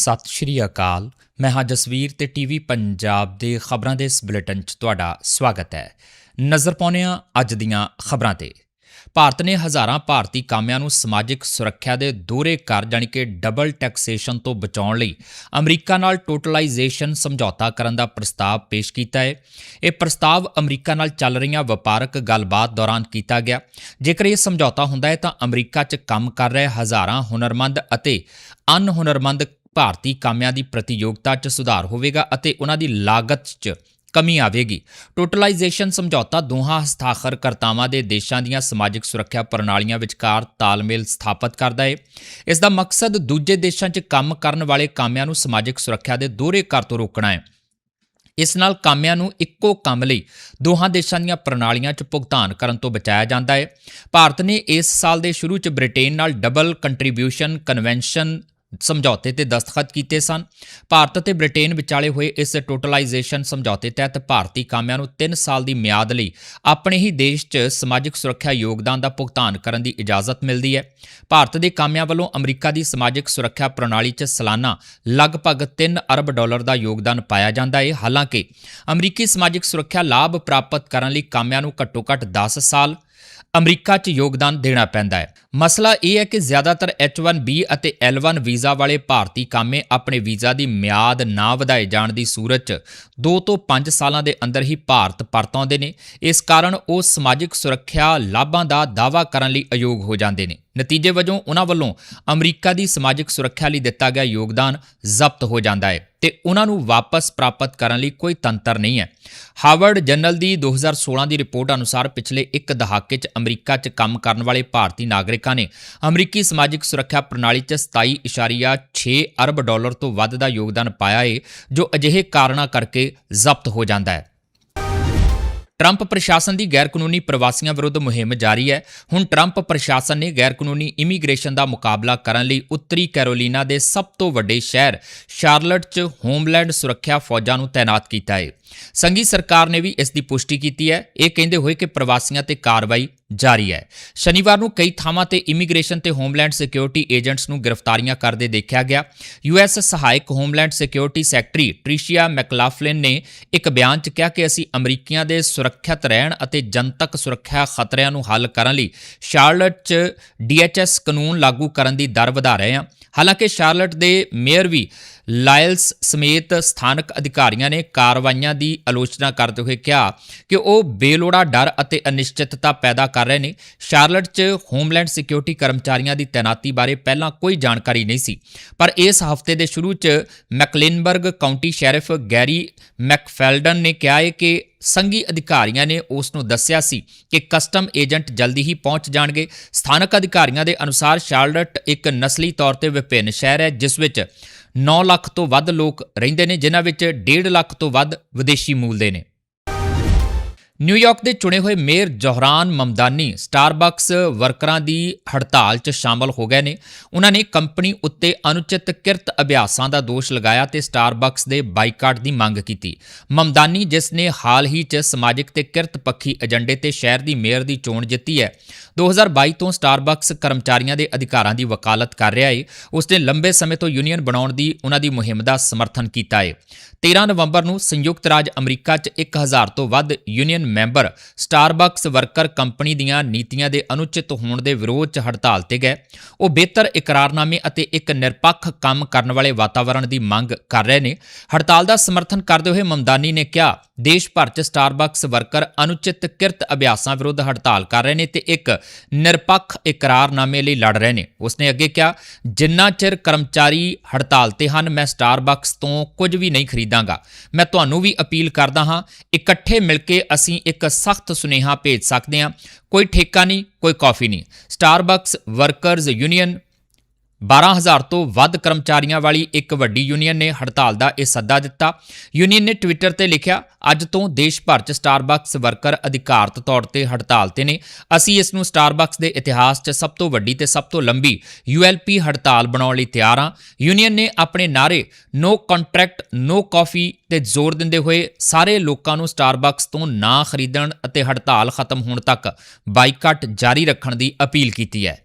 ਸਤਿ ਸ਼੍ਰੀ ਅਕਾਲ। ਮੈਂ ਹਾਂ ਜਸਵੀਰ ਤੇ ਟੀਵੀ ਪੰਜਾਬ ਦੇ ਖਬਰਾਂ ਦੇ ਇਸ ਬੁਲੇਟਿਨ 'ਚ ਤੁਹਾਡਾ ਸਵਾਗਤ ਹੈ। ਨਜ਼ਰ ਪਾਉਂਦੇ ਹਾਂ ਅੱਜ ਦੀਆਂ ਖਬਰਾਂ ਤੇ। ਭਾਰਤ ਨੇ ਹਜ਼ਾਰਾਂ ਭਾਰਤੀ ਕਾਮਿਆਂ ਨੂੰ ਸਮਾਜਿਕ ਸੁਰੱਖਿਆ ਦੇ ਦੋਹਰੇ ਕਰ ਜਾਣੀ ਕਿ ਡਬਲ ਟੈਕਸੇਸ਼ਨ ਤੋਂ ਬਚਾਉਣ ਲਈ ਅਮਰੀਕਾ ਨਾਲ ਟੋਟਲਾਈਜੇਸ਼ਨ ਸਮਝੌਤਾ ਕਰਨ ਦਾ ਪ੍ਰਸਤਾਵ ਪੇਸ਼ ਕੀਤਾ ਹੈ। ਇਹ ਪ੍ਰਸਤਾਵ ਅਮਰੀਕਾ ਨਾਲ ਚੱਲ ਰਹੀਆਂ ਵਪਾਰਕ ਗੱਲਬਾਤ ਦੌਰਾਨ ਕੀਤਾ ਗਿਆ। ਜੇਕਰ ਇਹ ਸਮਝੌਤਾ ਹੁੰਦਾ ਹੈ ਤਾਂ ਅਮਰੀਕਾ 'ਚ ਕੰਮ ਕਰ ਰਹੇ ਹਜ਼ਾਰਾਂ ਹੁਨਰਮੰਦ ਅਤੇ ਅਨਹੁਨਰਮੰਦ ਭਾਰਤੀ ਕਾਮਿਆਂ ਦੀ ਪ੍ਰਤੀਯੋਗਤਾ 'ਚ ਸੁਧਾਰ ਹੋਵੇਗਾ ਅਤੇ ਉਹਨਾਂ ਦੀ ਲਾਗਤ 'ਚ ਕਮੀ ਆਵੇਗੀ। ਟੋਟਲਾਈਜੇਸ਼ਨ ਸਮਝੌਤਾ ਦੋਹਾਂ ਹਸਤਾਖਰਕਰਤਾਵਾਂ ਦੇ ਦੇਸ਼ਾਂ ਦੀਆਂ ਸਮਾਜਿਕ ਸੁਰੱਖਿਆ ਪ੍ਰਣਾਲੀਆਂ ਵਿਚਕਾਰ ਤਾਲਮੇਲ ਸਥਾਪਿਤ ਕਰਦਾ ਹੈ ਇਸ ਦਾ ਮਕਸਦ ਦੂਜੇ ਦੇਸ਼ਾਂ 'ਚ ਕੰਮ ਕਰਨ ਵਾਲੇ ਕਾਮਿਆਂ ਨੂੰ ਸਮਾਜਿਕ ਸੁਰੱਖਿਆ ਦੇ ਦੋਹਰੇ ਕਰ ਤੋਂ ਰੋਕਣਾ ਹੈ ਇਸ ਨਾਲ ਕਾਮਿਆਂ ਨੂੰ ਇੱਕੋ ਕੰਮ ਲਈ ਦੋਹਾਂ ਦੇਸ਼ਾਂ ਦੀਆਂ ਪ੍ਰਣਾਲੀਆਂ 'ਚ ਭੁਗਤਾਨ ਕਰਨ ਤੋਂ ਬਚਾਇਆ ਜਾਂਦਾ ਹੈ ਭਾਰਤ ਨੇ ਇਸ ਸਾਲ ਦੇ ਸ਼ੁਰੂ 'ਚ ਬ੍ਰਿਟੇਨ ਨਾਲ ਡਬਲ ਕੰਟਰੀਬਿਊਸ਼ਨ ਕਨਵੈਨਸ਼ਨ ਸਮਝੌਤੇ ਤੇ ਦਸਤਖਤ ਕੀਤੇ ਸਨ। ਭਾਰਤ ਅਤੇ ਬ੍ਰਿਟੇਨ ਵਿਚਾਲੇ ਹੋਏ ਇਸ ਟੋਟਲਾਈਜੇਸ਼ਨ ਸਮਝੌਤੇ ਤਹਿਤ ਭਾਰਤੀ ਕਾਮਿਆਂ ਨੂੰ 3 ਸਾਲ ਦੀ ਮਿਆਦ ਲਈ ਆਪਣੇ ਹੀ ਦੇਸ਼ 'ਚ ਸਮਾਜਿਕ ਸੁਰੱਖਿਆ ਯੋਗਦਾਨ ਦਾ ਭੁਗਤਾਨ ਕਰਨ ਦੀ ਇਜਾਜ਼ਤ ਮਿਲਦੀ ਹੈ। ਭਾਰਤ ਦੇ ਕਾਮਿਆਂ ਵੱਲੋਂ ਅਮਰੀਕਾ ਦੀ ਸਮਾਜਿਕ ਸੁਰੱਖਿਆ ਪ੍ਰਣਾਲੀ 'ਚ ਸਾਲਾਨਾ ਲਗਭਗ 3 ਅਰਬ ਡਾਲਰ ਦਾ ਯੋਗਦਾਨ ਪਾਇਆ ਜਾਂਦਾ ਹੈ। ਹਾਲਾਂਕਿ ਅਮਰੀਕੀ ਸਮਾਜਿਕ ਸੁਰੱਖਿਆ ਲਾਭ ਪ੍ਰਾਪਤ ਕਰਨ ਲਈ ਕਾਮਿਆਂ ਨੂੰ ਘੱਟੋ-ਘੱਟ 10 ਸਾਲ ਅਮਰੀਕਾ 'ਚ ਯੋਗਦਾਨ ਦੇਣਾ ਪੈਂਦਾ ਹੈ। ਮਸਲਾ ਇਹ ਹੈ ਕਿ ਜ਼ਿਆਦਾਤਰ H1B ਅਤੇ L1 ਵੀਜ਼ਾ ਵਾਲੇ ਭਾਰਤੀ ਕਾਮੇ ਆਪਣੇ ਵੀਜ਼ਾ ਦੀ ਮਿਆਦ ਨਾ ਵਧਾਏ ਜਾਣ ਦੀ ਸੂਰਤ 'ਚ 2 ਤੋਂ 5 ਸਾਲਾਂ ਦੇ ਅੰਦਰ ਹੀ ਭਾਰਤ ਪਰਤ ਆਉਂਦੇ ਨੇ। ਇਸ ਕਾਰਨ ਉਹ ਸਮਾਜਿਕ ਸੁਰੱਖਿਆ ਲਾਭਾਂ ਦਾ ਦਾਅਵਾ ਕਰਨ ਲਈ ਅਯੋਗ ਹੋ ਜਾਂਦੇ ਨੇ। ਨਤੀਜੇ ਵਜੋਂ ਉਹਨਾਂ ਵੱਲੋਂ ਅਮਰੀਕਾ ਦੀ ਸਮਾਜਿਕ ਸੁਰੱਖਿਆ ਲਈ ਦਿੱਤਾ ਗਿਆ ਯੋਗਦਾਨ ਜ਼ਬਤ ਹੋ ਜਾਂਦਾ ਹੈ ਤੇ ਉਹਨਾਂ ਨੂੰ ਵਾਪਸ ਪ੍ਰਾਪਤ ਕਰਨ ਲਈ ਕੋਈ ਤੰਤਰ ਨਹੀਂ ਹੈ। ਹਾਰਵਰਡ ਜਰਨਲ ਦੀ 2016 ਦੀ ਰਿਪੋਰਟ ਅਨੁਸਾਰ ਪਿਛਲੇ ਇੱਕ ਦਹਾਕੇ 'ਚ ਅਮਰੀਕਾ 'ਚ ਕੰਮ ਕਰਨ ਵਾਲੇ ਭਾਰਤੀ ਨਾਗਰਿਕ ਨੇ ਅਮਰੀਕੀ ਸਮਾਜਿਕ ਸੁਰੱਖਿਆ ਪ੍ਰਣਾਲੀ 'ਚ 27.6 ਅਰਬ ਡਾਲਰ ਤੋਂ ਵੱਧ ਦਾ ਯੋਗਦਾਨ ਪਾਇਆ ਏ, ਜੋ ਅਜਿਹੇ ਕਾਰਨਾਂ ਕਰਕੇ ਜ਼ਬਤ ਹੋ ਜਾਂਦਾ ਹੈ। ਟਰੰਪ ਪ੍ਰਸ਼ਾਸਨ ਦੀ ਗੈਰਕਾਨੂੰਨੀ ਪ੍ਰਵਾਸੀਆਂ ਵਿਰੁੱਧ ਮੁਹਿੰਮ ਜਾਰੀ ਹੈ। ਹੁਣ ਟਰੰਪ ਪ੍ਰਸ਼ਾਸਨ ਨੇ ਗੈਰਕਾਨੂੰਨੀ ਇਮੀਗ੍ਰੇਸ਼ਨ ਦਾ ਮੁਕਾਬਲਾ ਕਰਨ ਲਈ ਉੱਤਰੀ ਕੈਰੋਲੀਨਾ ਦੇ ਸਭ ਤੋਂ ਵੱਡੇ ਸ਼ਹਿਰ ਸ਼ਾਰਲਟ 'ਚ ਹੋਮਲੈਂਡ ਸੁਰੱਖਿਆ ਫੌਜਾਂ ਨੂੰ ਤਾਇਨਾਤ ਕੀਤਾ ਹੈ ਸੰਘੀ ਸਰਕਾਰ ਨੇ ਵੀ ਇਸ ਦੀ ਪੁਸ਼ਟੀ ਕੀਤੀ ਹੈ। ਇਹ ਕਹਿੰਦੇ ਹੋਏ ਕਿ ਪ੍ਰਵਾਸੀਆਂ ਤੇ ਕਾਰਵਾਈ ਜਾਰੀ ਹੈ। ਸ਼ਨੀਵਾਰ ਨੂੰ ਕਈ ਥਾਵਾਂ ਤੇ ਇਮੀਗ੍ਰੇਸ਼ਨ ਤੇ ਹੋਮਲੈਂਡ ਸਿਕਿਉਰਿਟੀ ਏਜੰਟਸ ਨੂੰ ਗ੍ਰਿਫਤਾਰੀਆਂ ਕਰਦੇ ਦੇਖਿਆ ਗਿਆ। ਯੂਐਸ ਸਹਾਇਕ homeland security secretary Tricia McLaughlin ਨੇ ਇੱਕ ਬਿਆਨ 'ਚ ਕਿਹਾ ਕਿ ਅਸੀਂ ਅਮਰੀਕੀਆਂ ਦੇ ਸੁਰੱਖਿਅਤ ਰਹਿਣ ਅਤੇ ਜਨਤਕ ਸੁਰੱਖਿਆ ਖਤਰਿਆਂ ਨੂੰ ਹੱਲ ਕਰਨ ਲਈ ਸ਼ਾਰਲਟ 'ਚ ਡੀਐਚਐਸ ਕਾਨੂੰਨ ਲਾਗੂ ਕਰਨ ਦੀ ਦਰ ਵਧਾ ਰਹੇ ਹਾਂ। ਹਾਲਾਂਕਿ ਸ਼ਾਰਲਟ ਦੇ ਮੇਅਰ ਵੀ ਲਾਇਲਸ ਸਮੇਤ ਸਥਾਨਕ ਅਧਿਕਾਰੀਆਂ ਨੇ ਕਾਰਵਾਈਆਂ ਦੀ ਆਲੋਚਨਾ ਕਰਦੇ ਹੋਏ ਕਿਹਾ ਕਿ ਉਹ ਬੇਲੋੜਾ ਡਰ ਅਤੇ ਅਨਿਸ਼ਚਿਤਤਾ ਪੈਦਾ ਕਰ ਰਹੇ ਨੇ। ਸ਼ਾਰਲਟ 'ਚ ਹੋਮਲੈਂਡ ਸਿਕਿਉਰਿਟੀ ਕਰਮਚਾਰੀਆਂ ਦੀ ਤੈਨਾਤੀ ਬਾਰੇ ਪਹਿਲਾਂ ਕੋਈ ਜਾਣਕਾਰੀ ਨਹੀਂ ਸੀ। ਪਰ ਇਸ ਹਫ਼ਤੇ ਦੇ ਸ਼ੁਰੂ 'ਚ Mecklenburg county sheriff Garry McFadden ਨੇ ਕਿਹਾ ਹੈ ਕਿ ਸੰਘੀ ਅਧਿਕਾਰੀਆਂ ਨੇ ਉਸ ਨੂੰ ਦੱਸਿਆ ਸੀ ਕਿ ਕਸਟਮ ਏਜੰਟ ਜਲਦੀ ਹੀ ਪਹੁੰਚ ਜਾਣਗੇ। ਸਥਾਨਕ ਅਧਿਕਾਰੀਆਂ ਦੇ ਅਨੁਸਾਰ ਸ਼ਾਰਲਟ ਇੱਕ ਨਸਲੀ ਤੌਰ ਤੇ ਵਿਭਿੰਨ ਸ਼ਹਿਰ ਹੈ, ਜਿਸ ਵਿੱਚ 9 ਲੱਖ ਤੋਂ ਵੱਧ ਲੋਕ ਰਹਿੰਦੇ ਨੇ, ਜਿਨ੍ਹਾਂ ਵਿੱਚ 1.5 ਲੱਖ ਤੋਂ ਵੱਧ ਵਿਦੇਸ਼ੀ ਮੂਲ ਦੇ ਨੇ। ਨਿਊਯਾਰਕ ਦੇ ਚੁਣੇ ਹੋਏ ਮੇਅਰ ਜੋਹਰਾਨ ਮਮਦਾਨੀ ਸਟਾਰਬਕਸ ਵਰਕਰਾਂ ਦੀ ਹੜਤਾਲ 'ਚ ਸ਼ਾਮਲ ਹੋ ਗਏ ਨੇ। ਉਹਨਾਂ ਨੇ ਕੰਪਨੀ ਉੱਤੇ ਅਨੁਚਿਤ ਕਿਰਤ ਅਭਿਆਸਾਂ ਦਾ ਦੋਸ਼ ਲਗਾਇਆ ਤੇ ਸਟਾਰਬਕਸ ਦੇ ਬਾਈਕਾਟ ਦੀ ਮੰਗ ਕੀਤੀ। ਮਮਦਾਨੀ, ਜਿਸ ਨੇ ਹਾਲ ਹੀ 'ਚ ਸਮਾਜਿਕ ਤੇ ਕਿਰਤ ਪੱਖੀ ਏਜੰਡੇ ਤੇ ਸ਼ਹਿਰ ਦੀ ਮੇਅਰ ਦੀ ਚੋਣ ਜਿੱਤੀ ਹੈ 2022 ਤੋਂ ਸਟਾਰਬਕਸ ਕਰਮਚਾਰੀਆਂ ਦੇ ਅਧਿਕਾਰਾਂ ਦੀ ਵਕਾਲਤ ਕਰ ਰਿਹਾ ਹੈ ਉਸਨੇ ਲੰਬੇ ਸਮੇਂ ਤੋਂ ਯੂਨੀਅਨ ਬਣਾਉਣ ਦੀ ਉਹਨਾਂ ਦੀ ਮੁਹਿੰਮ ਦਾ ਸਮਰਥਨ ਕੀਤਾ ਹੈ 13 ਨਵੰਬਰ ਨੂੰ ਸੰਯੁਕਤ ਰਾਜ ਅਮਰੀਕਾ 'ਚ 1000 ਤੋਂ ਵੱਧ union member Starbucks worker company ਦੀਆਂ ਨੀਤੀਆਂ ਦੇ ਅਨੁਚਿਤ ਹੋਣ ਦੇ ਵਿਰੋਧ 'ਚ ਹੜਤਾਲ ਤੇ ਗਏ। ਉਹ ਬਿਹਤਰ ਇਕਰਾਰਨਾਮੇ ਅਤੇ ਇੱਕ ਨਿਰਪੱਖ ਕੰਮ ਕਰਨ ਵਾਲੇ ਵਾਤਾਵਰਣ ਦੀ ਮੰਗ ਕਰ ਰਹੇ ਨੇ। ਹੜਤਾਲ ਦਾ ਸਮਰਥਨ ਕਰਦੇ ਹੋਏ ਮਮਦਾਨੀ ਨੇ ਕਿਹਾ, ਦੇਸ਼ ਭਰ 'ਚ ਸਟਾਰਬਕਸ ਵਰਕਰ ਅਨੁਚਿਤ ਕਿਰਤ ਅਭਿਆਸਾਂ ਵਿਰੁੱਧ ਹੜਤਾਲ ਕਰ ਰਹੇ ਨੇ ਤੇ ਇੱਕ ਨਿਰਪੱਖ ਇਕਰਾਰਨਾਮੇ ਲਈ ਲੜ ਰਹੇ ਨੇ। ਉਸਨੇ ਅੱਗੇ ਕਿਹਾ, ਜਿੰਨਾ ਚਿਰ ਕਰਮਚਾਰੀ ਹੜਤਾਲ ਤੇ ਹਨ, ਮੈਂ ਸਟਾਰਬਕਸ ਤੋਂ ਕੁਝ ਵੀ ਨਹੀਂ ਖਰੀਦਾਂਗਾ। ਮੈਂ ਤੁਹਾਨੂੰ ਵੀ ਅਪੀਲ ਕਰਦਾ ਹਾਂ, ਇਕੱਠੇ ਮਿਲ ਕੇ ਅਸੀਂ ਇੱਕ ਸਖਤ ਸੁਨੇਹਾ ਭੇਜ ਸਕਦੇ ਹਾਂ। ਕੋਈ ਠੇਕਾ ਨਹੀਂ, ਕੋਈ ਕਾਫੀ ਨਹੀਂ। ਸਟਾਰਬਕਸ ਵਰਕਰਜ਼ ਯੂਨੀਅਨ 12000 ਤੋਂ ਵੱਧ ਕਰਮਚਾਰੀਆਂ ਵਾਲੀ ਇੱਕ ਵੱਡੀ ਯੂਨੀਅਨ ਨੇ ਹੜਤਾਲ ਦਾ ਇਹ ਸੱਦਾ ਦਿੱਤਾ। ਯੂਨੀਅਨ ਨੇ ਟਵਿੱਟਰ ਤੇ ਲਿਖਿਆ, ਅੱਜ ਤੋਂ ਦੇਸ਼ ਭਰ 'ਚ ਸਟਾਰਬਕਸ ਵਰਕਰ ਅਧਿਕਾਰਤ ਤੌਰ ਤੇ ਹੜਤਾਲ ਤੇ ਨੇ। ਅਸੀਂ ਇਸ ਨੂੰ ਸਟਾਰਬਕਸ ਦੇ ਇਤਿਹਾਸ 'ਚ ਸਭ ਤੋਂ ਵੱਡੀ ਤੇ ਸਭ ਤੋਂ ਲੰਬੀ ULP ਹੜਤਾਲ ਬਣਾਉਣ ਲਈ ਤਿਆਰ ਹਾਂ। ਯੂਨੀਅਨ ਨੇ ਆਪਣੇ ਨਾਰੇ ਨੋ ਕੰਟਰੈਕਟ ਨੋ ਕਾਫੀ ਤੇ ਜ਼ੋਰ ਦਿੰਦੇ ਹੋਏ ਸਾਰੇ ਲੋਕਾਂ ਨੂੰ ਸਟਾਰਬਕਸ ਤੋਂ ਨਾ ਖਰੀਦਣ ਅਤੇ ਹੜਤਾਲ ਖਤਮ ਹੋਣ ਤੱਕ ਬਾਈਕਾਟ ਜਾਰੀ ਰੱਖਣ ਦੀ ਅਪੀਲ ਕੀਤੀ ਹੈ।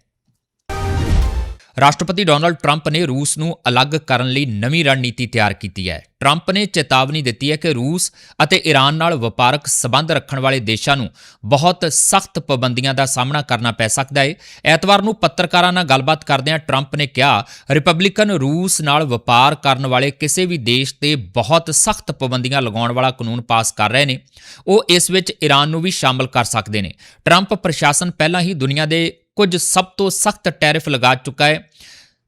ਰਾਸ਼ਟਰਪਤੀ ਡੋਨਲਡ ਟਰੰਪ ਨੇ ਰੂਸ ਨੂੰ ਅਲੱਗ ਕਰਨ ਲਈ ਨਵੀਂ ਰਣਨੀਤੀ ਤਿਆਰ ਕੀਤੀ ਹੈ। ਟਰੰਪ ਨੇ ਚੇਤਾਵਨੀ ਦਿੱਤੀ ਹੈ ਕਿ ਰੂਸ ਅਤੇ ਈਰਾਨ ਨਾਲ ਵਪਾਰਕ ਸਬੰਧ ਰੱਖਣ ਵਾਲੇ ਦੇਸ਼ਾਂ ਨੂੰ ਬਹੁਤ ਸਖਤ ਪਾਬੰਦੀਆਂ ਦਾ ਸਾਹਮਣਾ ਕਰਨਾ ਪੈ ਸਕਦਾ ਹੈ ਐਤਵਾਰ ਨੂੰ ਪੱਤਰਕਾਰਾਂ ਨਾਲ ਗੱਲਬਾਤ ਕਰਦਿਆਂ ਟਰੰਪ ਨੇ ਕਿਹਾ, ਰਿਪਬਲਿਕਨ ਰੂਸ ਨਾਲ ਵਪਾਰ ਕਰਨ ਵਾਲੇ ਕਿਸੇ ਵੀ ਦੇਸ਼ ਤੇ ਬਹੁਤ ਸਖਤ ਪਾਬੰਦੀਆਂ ਲਗਾਉਣ ਵਾਲਾ ਕਾਨੂੰਨ ਪਾਸ ਕਰ ਰਹੇ ਨੇ। ਉਹ ਇਸ ਵਿੱਚ ਈਰਾਨ ਨੂੰ ਵੀ ਸ਼ਾਮਲ ਕਰ ਸਕਦੇ ਨੇ। ਟਰੰਪ ਪ੍ਰਸ਼ਾਸਨ ਪਹਿਲਾਂ ਹੀ ਦੁਨੀਆ ਦੇ ਕੁਝ ਸਭ ਤੋਂ ਸਖਤ ਟੈਰਿਫ ਲਗਾ ਚੁੱਕਾ ਹੈ,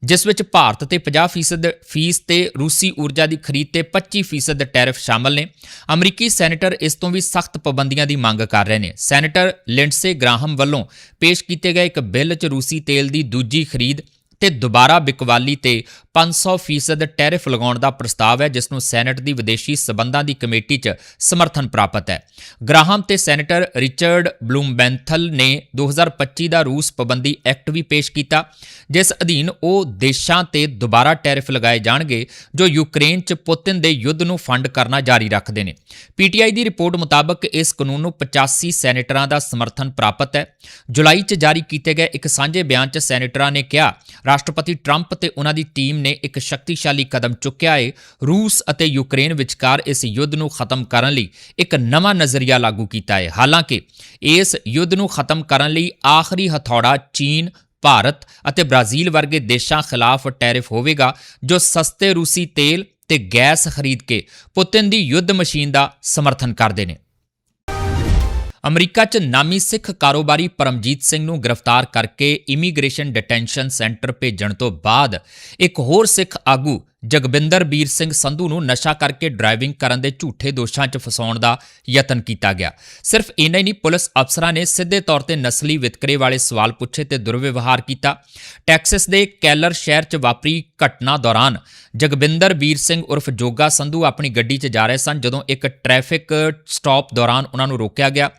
ਜਿਸ ਵਿੱਚ ਭਾਰਤ ਤੇ 50% ਫੀਸ ਤੇ ਰੂਸੀ ਊਰਜਾ ਦੀ ਖਰੀਦ ਤੇ 25% ਟੈਰਿਫ ਸ਼ਾਮਲ ਨੇ। ਅਮਰੀਕੀ ਸੈਨੇਟਰ ਇਸ ਤੋਂ ਵੀ ਸਖਤ ਪਾਬੰਦੀਆਂ ਦੀ ਮੰਗ ਕਰ ਰਹੇ ਨੇ। ਸੈਨੇਟਰ ਲਿੰਡਸੇ ਗ੍ਰਾਹਮ ਵੱਲੋਂ ਪੇਸ਼ ਕੀਤੇ ਗਏ ਇੱਕ ਬਿੱਲ 'ਚ ਰੂਸੀ ਤੇਲ ਦੀ ਦੂਜੀ ਖਰੀਦ ਤੇ ਦੁਬਾਰਾ ਬਿਕਵਾਲੀ ਤੇ 500% ਟੈਰਿਫ ਲਗਾਉਣ ਦਾ ਪ੍ਰਸਤਾਵ ਹੈ, ਜਿਸ ਨੂੰ ਸੈਨੇਟ ਦੀ ਵਿਦੇਸ਼ੀ ਸਬੰਧਾਂ ਦੀ ਕਮੇਟੀ 'ਚ ਸਮਰਥਨ ਪ੍ਰਾਪਤ ਹੈ। ਗ੍ਰਾਹਮ ਤੇ ਸੈਨੇਟਰ ਰਿਚਰਡ ਬਲੂਮਬੈਂਥਲ ਨੇ 2025 ਦਾ ਰੂਸ ਪਾਬੰਦੀ ਐਕਟ ਵੀ ਪੇਸ਼ ਕੀਤਾ, ਜਿਸ ਅਧੀਨ ਉਹ ਦੇਸ਼ਾਂ ਤੇ ਦੁਬਾਰਾ ਟੈਰਿਫ ਲਗਾਏ ਜਾਣਗੇ, ਜੋ ਯੂਕਰੇਨ 'ਚ ਪੁਤਿਨ ਦੇ ਯੁੱਧ ਨੂੰ ਫੰਡ ਕਰਨਾ ਜਾਰੀ ਰੱਖਦੇ ਨੇ। ਪੀਟੀਆਈ ਦੀ ਰਿਪੋਰਟ ਮੁਤਾਬਕ ਇਸ ਕਾਨੂੰਨ ਨੂੰ 85 ਸੈਨੇਟਰਾਂ ਦਾ ਸਮਰਥਨ ਪ੍ਰਾਪਤ ਹੈ। ਜੁਲਾਈ 'ਚ ਜਾਰੀ ਕੀਤੇ ਗਏ ਇੱਕ ਸਾਂਝੇ ਬਿਆਨ 'ਚ ਸੈਨੇਟਰਾਂ ਨੇ ਕਿਹਾ, ਰਾਸ਼ਟਰਪਤੀ ਟਰੰਪ ਤੇ ਉਹਨਾਂ ਦੀ ਟੀਮ ਨੇ ਇੱਕ ਸ਼ਕਤੀਸ਼ਾਲੀ ਕਦਮ ਚੁੱਕਿਆ ਹੈ ਰੂਸ ਅਤੇ ਯੂਕਰੇਨ ਵਿਚਕਾਰ ਇਸ ਯੁੱਧ ਨੂੰ ਖਤਮ ਕਰਨ ਲਈ ਇੱਕ ਨਵਾਂ ਨਜ਼ਰੀਆ ਲਾਗੂ ਕੀਤਾ ਹੈ ਹਾਲਾਂਕਿ, ਇਸ ਯੁੱਧ ਨੂੰ ਖਤਮ ਕਰਨ ਲਈ ਆਖਰੀ ਹਥੌੜਾ ਚੀਨ, ਭਾਰਤ ਅਤੇ ਬ੍ਰਾਜ਼ੀਲ ਵਰਗੇ ਦੇਸ਼ਾਂ ਖਿਲਾਫ ਟੈਰਿਫ ਹੋਵੇਗਾ, ਜੋ ਸਸਤੇ ਰੂਸੀ ਤੇਲ ਤੇ ਗੈਸ ਖਰੀਦ ਕੇ ਪੁਤਿਨ ਦੀ ਯੁੱਧ ਮਸ਼ੀਨ ਦਾ ਸਮਰਥਨ ਕਰਦੇ ਨੇ। ਅਮਰੀਕਾ 'ਚ ਨਾਮੀ ਸਿੱਖ ਕਾਰੋਬਾਰੀ ਪਰਮਜੀਤ ਸਿੰਘ ਨੂੰ ਗ੍ਰਿਫਤਾਰ ਕਰਕੇ ਇਮੀਗ੍ਰੇਸ਼ਨ ਡਿਟੈਂਸ਼ਨ ਸੈਂਟਰ ਭੇਜਣ ਤੋਂ ਬਾਅਦ ਇੱਕ ਹੋਰ ਸਿੱਖ ਆਗੂ ਜਗਬਿੰਦਰ ਵੀਰ ਸਿੰਘ ਸੰਧੂ ਨੂੰ ਨਸ਼ਾ ਕਰਕੇ ਡਰਾਈਵਿੰਗ ਕਰਨ ਦੇ ਝੂਠੇ ਦੋਸ਼ਾਂ 'ਚ ਫਸਾਉਣ ਦਾ ਯਤਨ ਕੀਤਾ ਗਿਆ। ਸਿਰਫ ਇੰਨਾ ਹੀ ਨਹੀਂ, ਪੁਲਿਸ ਅਫਸਰਾਂ ਨੇ ਸਿੱਧੇ ਤੌਰ ਤੇ ਨਸਲੀ ਵਿਤਕਰੇ ਵਾਲੇ ਸਵਾਲ ਪੁੱਛੇ ਤੇ ਦੁਰਵਿਵਹਾਰ ਕੀਤਾ। ਟੈਕਸਸ ਦੇ ਕੈਲਰ ਸ਼ਹਿਰ 'ਚ ਵਾਪਰੀ ਘਟਨਾ ਦੌਰਾਨ ਜਗਬਿੰਦਰ ਵੀਰ ਸਿੰਘ ਉਰਫ ਜੋਗਾ ਸੰਧੂ ਆਪਣੀ ਗੱਡੀ 'ਚ ਜਾ ਰਹੇ ਸਨ, ਜਦੋਂ ਇੱਕ ਟ੍ਰੈਫਿਕ ਸਟਾਪ ਦੌਰਾਨ ਉਹਨਾਂ ਨੂੰ ਰੋਕਿਆ ਗਿਆ।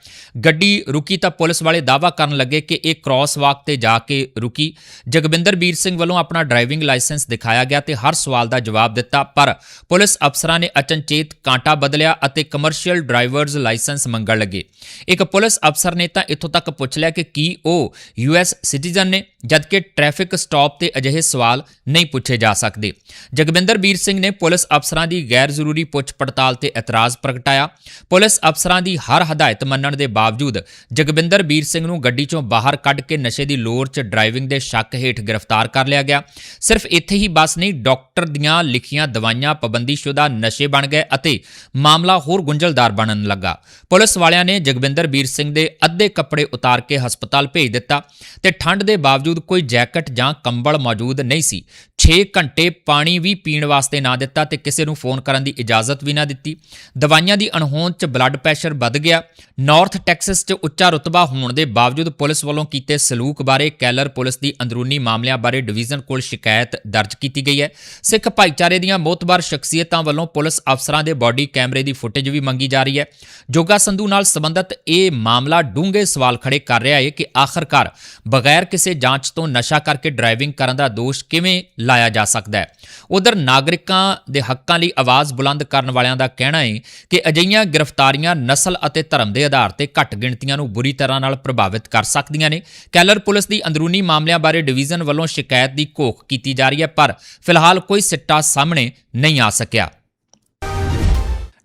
ਗੱਡੀ ਰੁਕੀ ਤਾਂ ਪੁਲਿਸ ਵਾਲੇ ਦਾਅਵਾ ਕਰਨ ਲੱਗੇ ਕਿ ਇਹ ਕ੍ਰਾਸ ਵਾਕ ਤੇ ਜਾ ਕੇ ਰੁਕੀ। ਜਗਬਿੰਦਰ ਵੀਰ ਸਿੰਘ ਵੱਲੋਂ ਆਪਣਾ ਡਰਾਈਵਿੰਗ ਲਾਇਸੈਂਸ ਦਿਖਾਇਆ ਗਿਆ ਤੇ ਹਰ ਸਵਾਲ ਦਾ ਜਵਾਬ ਦਿੱਤਾ, ਪਰ ਪੁਲਿਸ ਅਫਸਰਾਂ ਨੇ ਅਚਨਚੇਤ ਕਾਂਟਾ ਬਦਲਿਆ ਅਤੇ ਕਮਰਸ਼ੀਅਲ ਡਰਾਈਵਰਜ਼ ਲਾਇਸੈਂਸ ਮੰਗਣ ਲੱਗੇ। ਇੱਕ ਪੁਲਿਸ ਅਫਸਰ ਨੇ ਤਾਂ ਇੱਥੋਂ ਤੱਕ ਪੁੱਛ ਲਿਆ ਕਿ ਕੀ ਉਹ ਯੂਐਸ ਸਿਟੀਜ਼ਨ ਨੇ, ਜਦਕਿ ਟ੍ਰੈਫਿਕ ਸਟਾਪ ਤੇ ਅਜਿਹੇ ਸਵਾਲ ਨਹੀਂ ਪੁੱਛੇ ਜਾ ਸਕਦੇ। ਜਗਵਿੰਦਰ ਵੀਰ ਸਿੰਘ ਨੇ ਪੁਲਿਸ ਅਫਸਰਾਂ ਦੀ ਗੈਰ ਜ਼ਰੂਰੀ ਪੁੱਛ ਪੜਤਾਲ ਤੇ ਇਤਰਾਜ਼ ਪ੍ਰਗਟਾਇਆ। ਪੁਲਿਸ ਅਫਸਰਾਂ ਦੀ ਹਰ ਹਦਾਇਤ ਮੰਨਣ ਦੇ ਬਾਵਜੂਦ ਜਗਵਿੰਦਰ ਵੀਰ ਸਿੰਘ ਨੂੰ ਗੱਡੀ ਚੋਂ ਬਾਹਰ ਕੱਢ ਕੇ ਨਸ਼ੇ ਦੀ ਲੋਰ 'ਚ ਡਰਾਈਵਿੰਗ ਦੇ ਸ਼ੱਕ ਹੇਠ ਗ੍ਰਿਫਤਾਰ ਕਰ ਲਿਆ ਗਿਆ। ਸਿਰਫ ਇੱਥੇ ਹੀ ਬਸ ਨਹੀਂ, ਡਾਕਟਰ ਦੀਆਂ ਲਿਖੀਆਂ ਦਵਾਈਆਂ ਪਾਬੰਦੀਸ਼ੁਦਾ ਨਸ਼ੇ ਬਣ ਗਏ ਅਤੇ ਮਾਮਲਾ ਹੋਰ ਗੁੰਝਲਦਾਰ ਬਣਨ ਲੱਗਾ। ਪੁਲਿਸ ਵਾਲਿਆਂ ਨੇ ਜਗਵਿੰਦਰ ਵੀਰ ਸਿੰਘ ਦੇ ਅੱਧੇ ਕੱਪੜੇ ਉਤਾਰ ਕੇ ਹਸਪਤਾਲ ਭੇਜ ਦਿੱਤਾ ਤੇ ਠੰਡ ਦੇ ਬਾਵਜੂਦ ਕੋਈ ਜੈਕਟ ਜਾਂ ਕੰਬਲ ਮੌਜੂਦ ਨਹੀਂ ਸੀ। 6 ਘੰਟੇ ਪਾਣੀ ਵੀ ਪੀਣ ਵਾਸਤੇ ਨਾ ਦਿੱਤਾ ਤੇ ਕਿਸੇ ਨੂੰ ਫੋਨ ਕਰਨ ਦੀ ਇਜਾਜ਼ਤ ਵੀ ਨਾ ਦਿੱਤੀ। ਦਵਾਈਆਂ ਦੀ ਅਣਹੋਂਦ 'ਚ ਬਲੱਡ ਪ੍ਰੈਸ਼ਰ ਵੱਧ ਗਿਆ। ਨਾਰਥ ਟੈਕਸਸ 'ਚ ਉੱਚਾ ਰੁਤਬਾ ਹੋਣ ਦੇ ਬਾਵਜੂਦ ਪੁਲਿਸ ਵੱਲੋਂ ਕੀਤੇ ਸਲੂਕ ਬਾਰੇ ਕੈਲਰ ਪੁਲਿਸ ਦੀ ਅੰਦਰੂਨੀ ਮਾਮਲਿਆਂ ਬਾਰੇ ਡਿਵੀਜ਼ਨ ਕੋਲ ਸ਼ਿਕਾਇਤ ਦਰਜ ਕੀਤੀ ਗਈ ਹੈ। ਸਿੱਖ ਭਾਈਚਾਰੇ ਦੀਆਂ ਮੋਤਬਰ ਸ਼ਖਸੀਅਤਾਂ ਵੱਲੋਂ ਪੁਲਿਸ ਅਫਸਰਾਂ ਦੇ ਬਾਡੀ ਕੈਮਰੇ ਦੀ ਫੁਟੇਜ ਵੀ ਮੰਗੀ ਜਾ ਰਹੀ ਹੈ। ਜੋਗਾ ਸੰਧੂ ਨਾਲ ਸੰਬੰਧਤ ਇਹ ਮਾਮਲਾ ਡੂੰਘੇ ਸਵਾਲ ਖੜੇ ਕਰ ਰਿਹਾ ਹੈ ਕਿ ਆਖਰਕਾਰ ਬਗੈਰ ਕਿਸੇ ਜਾਂਚ ਤੋਂ ਨਸ਼ਾ ਕਰਕੇ ਡਰਾਈਵਿੰਗ ਕਰਨ ਦਾ ਦੋਸ਼ ਕਿਵੇਂ ਲਾਇਆ ਜਾ ਸਕਦਾ ਹੈ? ਉਧਰ ਨਾਗਰਿਕਾਂ ਦੇ ਹੱਕਾਂ ਲਈ ਆਵਾਜ਼ ਬੁਲੰਦ ਕਰਨ ਵਾਲਿਆਂ ਦਾ ਕਹਿਣਾ ਹੈ ਕਿ ਅਜਿਹੀਆਂ ਗ੍ਰਿਫਤਾਰੀਆਂ ਨਸਲ ਅਤੇ ਧਰਮ ਦੇ ਆਧਾਰ ਤੇ ਘੱਟ ਗਿਣਤੀਆਂ ਨੂੰ ਬੁਰੀ ਤਰ੍ਹਾਂ ਨਾਲ ਪ੍ਰਭਾਵਿਤ ਕਰ ਸਕਦੀਆਂ ਨੇ। ਕੈਲਰ ਪੁਲਿਸ ਦੀ ਅੰਦਰੂਨੀ ਮਾਮਲਿਆਂ ਬਾਰੇ ਡਿਵੀਜ਼ਨ ਵੱਲੋਂ ਸ਼ਿਕਾਇਤ ਦੀ ਘੋਖ ਕੀਤੀ ਜਾ ਰਹੀ ਹੈ, ਪਰ ਫਿਲਹਾਲ ਕੋਈ ਸਿੱਟਾ ਸਾਹਮਣੇ ਨਹੀਂ ਆ ਸਕਿਆ।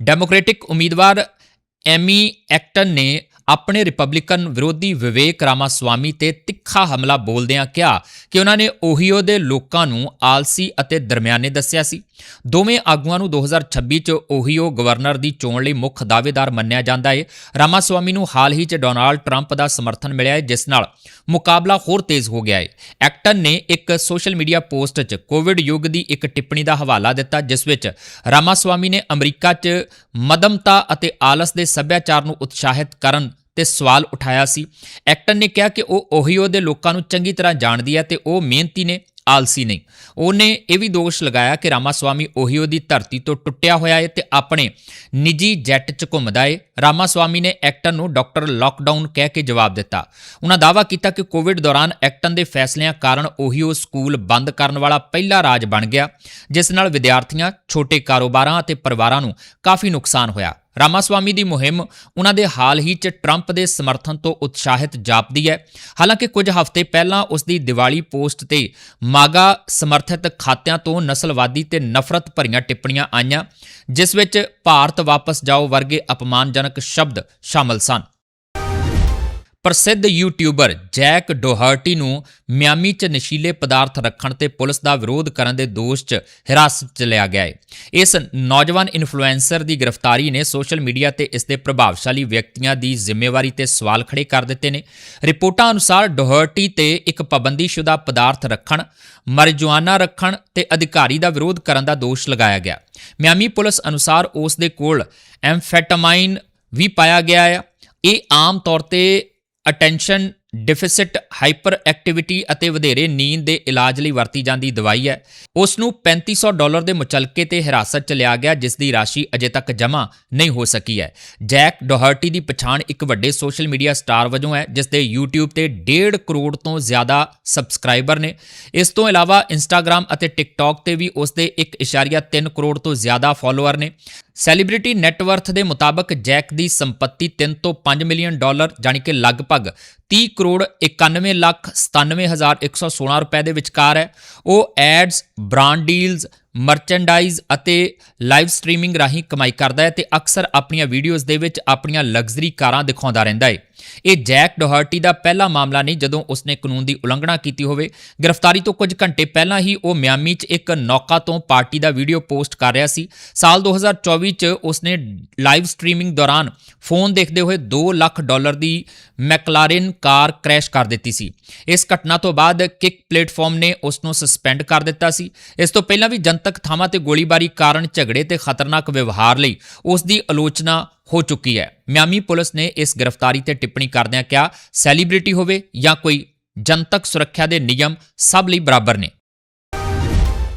ਡੈਮੋਕ੍ਰੈਟਿਕ ਉਮੀਦਵਾਰ ਐਮੀ ਐਕਟਨ ਨੇ ਆਪਣੇ ਰਿਪਬਲਿਕਨ ਵਿਰੋਧੀ ਵਿਵੇਕ ਰਾਮਾਸਵਾਮੀ ਤੇ ਤਿੱਖਾ ਹਮਲਾ ਬੋਲਦਿਆਂ ਕਿਹਾ ਕਿ ਉਹਨਾਂ ਨੇ ਓਹੀਓ ਦੇ ਲੋਕਾਂ ਨੂੰ ਆਲਸੀ ਅਤੇ ਦਰਮਿਆਨੇ ਦੱਸਿਆ ਸੀ। ਦੋਵੇਂ ਆਗੂਆਂ ਨੂੰ 2026 ਚ ਓਹੀਓ ਗਵਰਨਰ ਦੀ ਚੋਣ ਲਈ ਮੁੱਖ ਦਾਅਵੇਦਾਰ ਮੰਨਿਆ ਜਾਂਦਾ ਹੈ ਰਾਮਾਸਵਾਮੀ ਨੂੰ ਹਾਲ ਹੀ ਚ ਡੋਨਾਲਡ ਟਰੰਪ ਦਾ ਸਮਰਥਨ ਮਿਲਿਆ ਹੈ ਜਿਸ ਨਾਲ ਮੁਕਾਬਲਾ ਹੋਰ ਤੇਜ਼ ਹੋ ਗਿਆ ਹੈ ਐਕਟਨ ਨੇ ਇੱਕ ਸੋਸ਼ਲ ਮੀਡੀਆ ਪੋਸਟ 'ਚ ਕੋਵਿਡ ਯੁੱਗ ਦੀ ਇੱਕ ਟਿੱਪਣੀ ਦਾ ਹਵਾਲਾ ਦਿੱਤਾ, ਜਿਸ ਵਿੱਚ ਰਾਮਾਸਵਾਮੀ ਨੇ ਅਮਰੀਕਾ 'ਚ ਮਦਮਤਾ ਅਤੇ ਆਲਸ ਦੇ ਸੱਭਿਆਚਾਰ ਨੂੰ ਉਤਸ਼ਾਹਿਤ ਕਰਨ ਤੇ ਸਵਾਲ ਉਠਾਇਆ ਸੀ। ਐਕਟਨ ਨੇ ਕਿਹਾ ਕਿ ਉਹ ਓਹੀਓ ਦੇ ਲੋਕਾਂ ਨੂੰ ਚੰਗੀ ਤਰ੍ਹਾਂ ਜਾਣਦੀ ਹੈ ਤੇ ਉਹ ਮਿਹਨਤੀ ਨੇ, ਆਲਸੀ ਨਹੀਂ। ਉਹਨੇ ਇਹ ਵੀ ਦੋਸ਼ ਲਗਾਇਆ ਕਿ ਰਾਮਾਸਵਾਮੀ ਓਹੀਓ ਦੀ ਧਰਤੀ ਤੋਂ ਟੁੱਟਿਆ ਹੋਇਆ ਹੈ ਤੇ ਆਪਣੇ ਨਿੱਜੀ ਜੈਟ 'ਚ ਘੁੰਮਦਾ ਹੈ ਰਾਮਾਸਵਾਮੀ ਨੇ ਐਕਟਨ ਨੂੰ ਡਾਕਟਰ ਲਾਕਡਾਊਨ ਕਹਿ ਕੇ ਜਵਾਬ ਦਿੱਤਾ। ਉਹਨਾਂ ਦਾਅਵਾ ਕੀਤਾ ਕਿ ਕੋਵਿਡ ਦੌਰਾਨ ਐਕਟਨ ਦੇ ਫੈਸਲਿਆਂ ਕਾਰਨ ਓਹੀਓ ਸਕੂਲ ਬੰਦ ਕਰਨ ਵਾਲਾ ਪਹਿਲਾ ਰਾਜ ਬਣ ਗਿਆ, ਜਿਸ ਨਾਲ ਵਿਦਿਆਰਥੀਆਂ, ਛੋਟੇ ਕਾਰੋਬਾਰਾਂ ਅਤੇ ਪਰਿਵਾਰਾਂ ਨੂੰ ਕਾਫੀ ਨੁਕਸਾਨ ਹੋਇਆ। ਰਾਮਾਸਵਾਮੀ ਦੀ ਮੁਹਿੰਮ ਉਹਨਾਂ ਦੇ ਹਾਲ ਹੀ 'ਚ ਟਰੰਪ ਦੇ ਸਮਰਥਨ ਤੋਂ ਉਤਸ਼ਾਹਿਤ ਜਾਪਦੀ ਹੈ। ਹਾਲਾਂਕਿ ਕੁਝ ਹਫ਼ਤੇ ਪਹਿਲਾਂ ਉਸ ਦੀ ਦੀਵਾਲੀ ਪੋਸਟ ਤੇ ਮਾਗਾ ਸਮਰਥਿਤ ਖਾਤਿਆਂ ਤੋਂ ਨਸਲਵਾਦੀ ਤੇ ਨਫ਼ਰਤ ਭਰੀਆਂ ਟਿੱਪਣੀਆਂ ਆਈਆਂ, ਜਿਸ ਵਿੱਚ ਭਾਰਤ ਵਾਪਸ ਜਾਓ ਵਰਗੇ ਅਪਮਾਨਜਨਕ ਸ਼ਬਦ ਸ਼ਾਮਲ ਸਨ। ਪ੍ਰਸਿੱਧ ਯੂਟਿਊਬਰ ਜੈਕ ਡੋਹਰਟੀ ਨੂੰ ਮਿਆਮੀ 'ਚ ਨਸ਼ੀਲੇ ਪਦਾਰਥ ਰੱਖਣ ਤੇ ਪੁਲਿਸ ਦਾ ਵਿਰੋਧ ਕਰਨ ਦੇ ਦੋਸ਼ 'ਚ ਹਿਰਾਸਤ 'ਚ ਲਿਆ ਗਿਆ ਹੈ। ਇਸ ਨੌਜਵਾਨ ਇਨਫਲੂਐਂਸਰ ਦੀ ਗ੍ਰਿਫਤਾਰੀ ਨੇ ਸੋਸ਼ਲ ਮੀਡੀਆ ਤੇ ਇਸ ਦੇ ਪ੍ਰਭਾਵਸ਼ਾਲੀ ਵਿਅਕਤੀਆਂ ਦੀ ਜ਼ਿੰਮੇਵਾਰੀ ਤੇ ਸਵਾਲ ਖੜੇ ਕਰ ਦਿੱਤੇ ਨੇ। ਰਿਪੋਰਟਾਂ ਅਨੁਸਾਰ ਡੋਹਰਟੀ ਤੇ ਇੱਕ ਪਾਬੰਦੀਸ਼ੁਦਾ ਪਦਾਰਥ ਰੱਖਣ, ਮਰਜੁਆਨਾ ਰੱਖਣ ਤੇ ਅਧਿਕਾਰੀ ਦਾ ਵਿਰੋਧ ਕਰਨ ਦਾ ਦੋਸ਼ ਲਗਾਇਆ ਗਿਆ। ਮਿਆਮੀ ਪੁਲਿਸ ਅਨੁਸਾਰ ਉਸ ਦੇ ਕੋਲ ਐਮਫੈਟਾਮਾਈਨ ਵੀ ਪਾਇਆ ਗਿਆ ਹੈ ਇਹ ਆਮ ਤੌਰ ਤੇ ਅਟੈਂਸ਼ਨ ਡਿਫਿਸਿਟ ਹਾਈਪਰ ਐਕਟੀਵਿਟੀ ਅਤੇ ਵਧੇਰੇ ਨੀਂਦ ਦੇ ਇਲਾਜ ਲਈ ਵਰਤੀ ਜਾਂਦੀ ਦਵਾਈ ਹੈ। ਉਸ ਨੂੰ 3500 ਡਾਲਰ ਦੇ ਮੁਚਲਕੇ ਤੇ ਹਿਰਾਸਤ 'ਚ ਲਿਆ ਗਿਆ ਜਿਸ ਦੀ ਰਾਸ਼ੀ ਅਜੇ ਤੱਕ ਜਮ੍ਹਾਂ ਨਹੀਂ ਹੋ ਸਕੀ ਹੈ। ਜੈਕ ਡੋਹਰਟੀ ਦੀ ਪਛਾਣ ਇੱਕ ਵੱਡੇ ਸੋਸ਼ਲ ਮੀਡੀਆ ਸਟਾਰ ਵਜੋਂ ਹੈ ਜਿਸ ਦੇ YouTube ਤੇ 1.5 ਕਰੋੜ ਤੋਂ ਜ਼ਿਆਦਾ ਸਬਸਕ੍ਰਾਈਬਰ ਨੇ। ਇਸ ਤੋਂ ਇਲਾਵਾ Instagram ਅਤੇ TikTok ਤੇ ਵੀ ਉਸ ਦੇ 1.3 ਕਰੋੜ ਤੋਂ ਜ਼ਿਆਦਾ ਫਾਲੋਅਰ ਨੇ। ਸੈਲੀਬ੍ਰਿਟੀ ਨੈਟਵਰਥ ਦੇ ਮੁਤਾਬਕ ਜੈਕ ਦੀ ਸੰਪਤੀ 3 ਤੋਂ 5 ਮਿਲੀਅਨ ਡਾਲਰ ਜਾਨੀ ਕਿ ਲਗਭਗ 30 ਕਰੋੜ 91 ਲੱਖ 97116 ਰੁਪਏ ਦੇ ਵਿਚਕਾਰ ਹੈ। ਉਹ ਐਡਸ, ਬ੍ਰਾਂਡ ਡੀਲਸ, ਮਰਚੈਂਡਾਈਜ਼ ਅਤੇ ਲਾਈਵ ਸਟ੍ਰੀਮਿੰਗ ਰਾਹੀਂ ਕਮਾਈ ਕਰਦਾ ਹੈ ਤੇ ਅਕਸਰ ਆਪਣੀਆਂ ਵੀਡੀਓਜ਼ ਦੇ ਵਿੱਚ ਆਪਣੀਆਂ ਲਗਜ਼ਰੀ ਕਾਰਾਂ ਦਿਖਾਉਂਦਾ ਰਹਿੰਦਾ ਹੈ। ਇਹ ਜੈਕ ਡੋਹਰਟੀ ਦਾ ਪਹਿਲਾ ਮਾਮਲਾ ਨਹੀਂ ਜਦੋਂ ਉਸਨੇ ਕਾਨੂੰਨ ਦੀ ਉਲੰਘਣਾ ਕੀਤੀ ਹੋਵੇ। ਗ੍ਰਿਫਤਾਰੀ ਤੋਂ ਕੁਝ ਘੰਟੇ ਪਹਿਲਾਂ ਹੀ ਉਹ ਮਿਆਮੀ 'ਚ ਇੱਕ ਨੌਕਾ ਤੋਂ ਪਾਰਟੀ ਦਾ ਵੀਡੀਓ ਪੋਸਟ ਕਰ ਰਿਹਾ ਸੀ। ਸਾਲ 2024 'ਚ ਉਸਨੇ ਲਾਈਵ ਸਟ੍ਰੀਮਿੰਗ ਦੌਰਾਨ ਫੋਨ ਦੇਖਦੇ ਹੋਏ 2 ਲੱਖ ਡਾਲਰ ਦੀ ਮੈਕਲਾਰਨ ਕਾਰ ਕ੍ਰੈਸ਼ ਕਰ ਦਿੱਤੀ ਸੀ। ਇਸ ਘਟਨਾ ਤੋਂ ਬਾਅਦ ਕਿਕ ਪਲੇਟਫਾਰਮ ਨੇ ਉਸ ਨੂੰ ਸਸਪੈਂਡ ਕਰ ਦਿੱਤਾ ਸੀ। ਇਸ ਤੋਂ ਪਹਿਲਾਂ ਵੀ ਜਨਤਕ ਥਾਵਾਂ ਤੇ ਗੋਲੀਬਾਰੀ ਕਾਰਨ ਝਗੜੇ ਤੇ ਖਤਰਨਾਕ ਵਿਵਹਾਰ ਲਈ ਉਸ ਦੀ ਆਲੋਚਨਾ ਹੋ ਚੁੱਕੀ ਹੈ। ਮਿਆਮੀ ਪੁਲਿਸ ਨੇ ਇਸ ਗ੍ਰਿਫਤਾਰੀ ਤੇ ਟਿੱਪਣੀ ਕਰਦਿਆਂ ਕਿਹਾ, ਸੈਲੀਬ੍ਰਿਟੀ ਹੋਵੇ ਜਾਂ ਕੋਈ ਜਨਤਕ ਸੁਰੱਖਿਆ ਦੇ ਨਿਯਮ ਸਭ ਲਈ ਬਰਾਬਰ ਨੇ।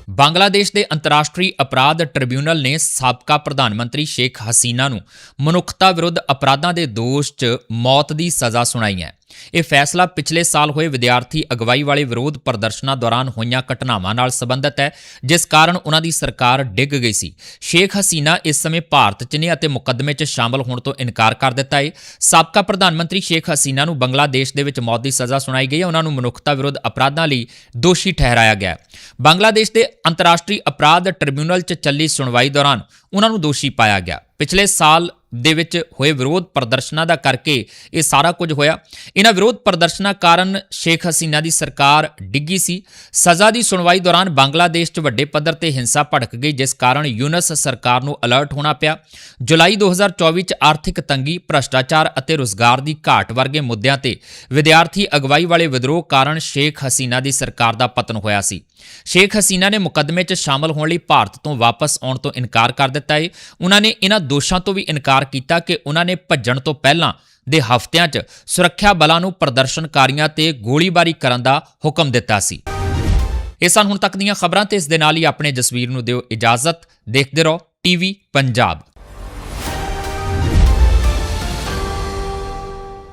ਬੰਗਲਾਦੇਸ਼ ਦੇ ਅੰਤਰਰਾਸ਼ਟਰੀ ਅਪਰਾਧ ਟ੍ਰਿਬਿਊਨਲ ਨੇ ਸਾਬਕਾ ਪ੍ਰਧਾਨ ਮੰਤਰੀ ਸ਼ੇਖ ਹਸੀਨਾ ਨੂੰ ਮਨੁੱਖਤਾ ਵਿਰੁੱਧ ਅਪਰਾਧਾਂ ਦੇ ਦੋਸ਼ 'ਚ ਮੌਤ ਦੀ ਸਜ਼ਾ ਸੁਣਾਈ ਹੈ। ਇਹ ਫੈਸਲਾ ਪਿਛਲੇ ਸਾਲ ਹੋਏ ਵਿਦਿਆਰਥੀ ਅਗਵਾਈ ਵਾਲੇ ਵਿਰੋਧ ਪ੍ਰਦਰਸ਼ਨਾਂ ਦੌਰਾਨ ਹੋਈਆਂ ਘਟਨਾਵਾਂ ਨਾਲ ਸੰਬੰਧਿਤ ਹੈ, ਜਿਸ ਕਾਰਨ ਉਹਨਾਂ ਦੀ ਸਰਕਾਰ ਡਿੱਗ ਗਈ ਸੀ। ਸ਼ੇਖ ਹਸੀਨਾ ਇਸ ਸਮੇਂ ਭਾਰਤ 'ਚ ਨੇ ਅਤੇ ਮੁਕੱਦਮੇ 'ਚ ਸ਼ਾਮਲ ਹੋਣ ਤੋਂ ਇਨਕਾਰ ਕਰ ਦਿੱਤਾ ਹੈ ਸਾਬਕਾ ਪ੍ਰਧਾਨ ਮੰਤਰੀ ਸ਼ੇਖ ਹਸੀਨਾ ਨੂੰ ਬੰਗਲਾਦੇਸ਼ ਦੇ ਵਿੱਚ ਮੌਤ ਦੀ ਸਜ਼ਾ ਸੁਣਾਈ ਗਈ ਹੈ। ਉਹਨਾਂ ਨੂੰ ਮਨੁੱਖਤਾ ਵਿਰੁੱਧ ਅਪਰਾਧਾਂ ਲਈ ਦੋਸ਼ੀ ਠਹਿਰਾਇਆ ਗਿਆ ਹੈ। ਬੰਗਲਾਦੇਸ਼ ਦੇ ਅੰਤਰਰਾਸ਼ਟਰੀ ਅਪਰਾਧ ਟ੍ਰਿਬਿਊਨਲ 'ਚ ਚੱਲੀ ਸੁਣਵਾਈ ਦੌਰਾਨ ਉਹਨਾਂ ਨੂੰ ਦੋਸ਼ੀ ਪਾਇਆ ਗਿਆ। ਪਿਛਲੇ ਸਾਲ ਦੇ ਵਿੱਚ ਹੋਏ ਵਿਰੋਧ ਪ੍ਰਦਰਸ਼ਨਾਂ ਦਾ ਕਰਕੇ ਇਹ ਸਾਰਾ ਕੁਝ ਹੋਇਆ। ਇਹਨਾਂ ਵਿਰੋਧ ਪ੍ਰਦਰਸ਼ਨਾਂ ਕਾਰਨ ਸ਼ੇਖ ਹਸੀਨਾ ਦੀ ਸਰਕਾਰ ਡਿੱਗੀ ਸੀ। ਸਜ਼ਾ ਦੀ ਸੁਣਵਾਈ ਦੌਰਾਨ ਬੰਗਲਾਦੇਸ਼ 'ਚ ਵੱਡੇ ਪੱਧਰ ਤੇ ਹਿੰਸਾ ਭੜਕ ਗਈ, ਜਿਸ ਕਾਰਨ ਯੂਨਸ ਸਰਕਾਰ ਨੂੰ ਅਲਰਟ ਹੋਣਾ ਪਿਆ। ਜੁਲਾਈ 2024 'ਚ ਆਰਥਿਕ ਤੰਗੀ, ਭ੍ਰਸ਼ਟਾਚਾਰ ਅਤੇ ਰੋਜ਼ਗਾਰ ਦੀ ਘਾਟ ਵਰਗੇ ਮੁੱਦਿਆਂ ਤੇ ਵਿਦਿਆਰਥੀ ਅਗਵਾਈ ਵਾਲੇ ਵਿਦਰੋਹ ਕਾਰਨ ਸ਼ੇਖ ਹਸੀਨਾ ਦੀ ਸਰਕਾਰ ਦਾ ਪਤਨ ਹੋਇਆ ਸੀ। ਸ਼ੇਖ ਹਸੀਨਾ ਨੇ ਮੁਕੱਦਮੇ 'ਚ ਸ਼ਾਮਲ ਹੋਣ ਲਈ ਭਾਰਤ ਤੋਂ ਵਾਪਸ ਆਉਣ ਤੋਂ ਇਨਕਾਰ ਕਰ ਦਿੱਤਾ ਹੈ ਉਹਨਾਂ ਨੇ ਇਹਨਾਂ ਦੋਸ਼ਾਂ ਤੋਂ ਵੀ ਇਨਕਾਰ ਕੀਤਾ ਕਿ ਉਹਨਾਂ ਨੇ ਭੱਜਣ ਤੋਂ ਪਹਿਲਾਂ ਦੇ ਹਫ਼ਤਿਆਂ 'ਚ ਸੁਰੱਖਿਆ ਬਲਾਂ ਨੂੰ ਪ੍ਰਦਰਸ਼ਨਕਾਰੀਆਂ ਤੇ ਗੋਲੀਬਾਰੀ ਕਰਨ ਦਾ ਹੁਕਮ ਦਿੱਤਾ ਸੀ। ਇਹ ਸਨ ਹੁਣ ਤੱਕ ਦੀਆਂ ਖਬਰਾਂ ਤੇ ਇਸ ਦੇ ਨਾਲ ਹੀ ਆਪਣੇ ਜਸਵੀਰ ਨੂੰ ਦਿਓ ਇਜਾਜ਼ਤ। ਦੇਖਦੇ ਰਹੋ ਟੀਵੀ ਪੰਜਾਬ।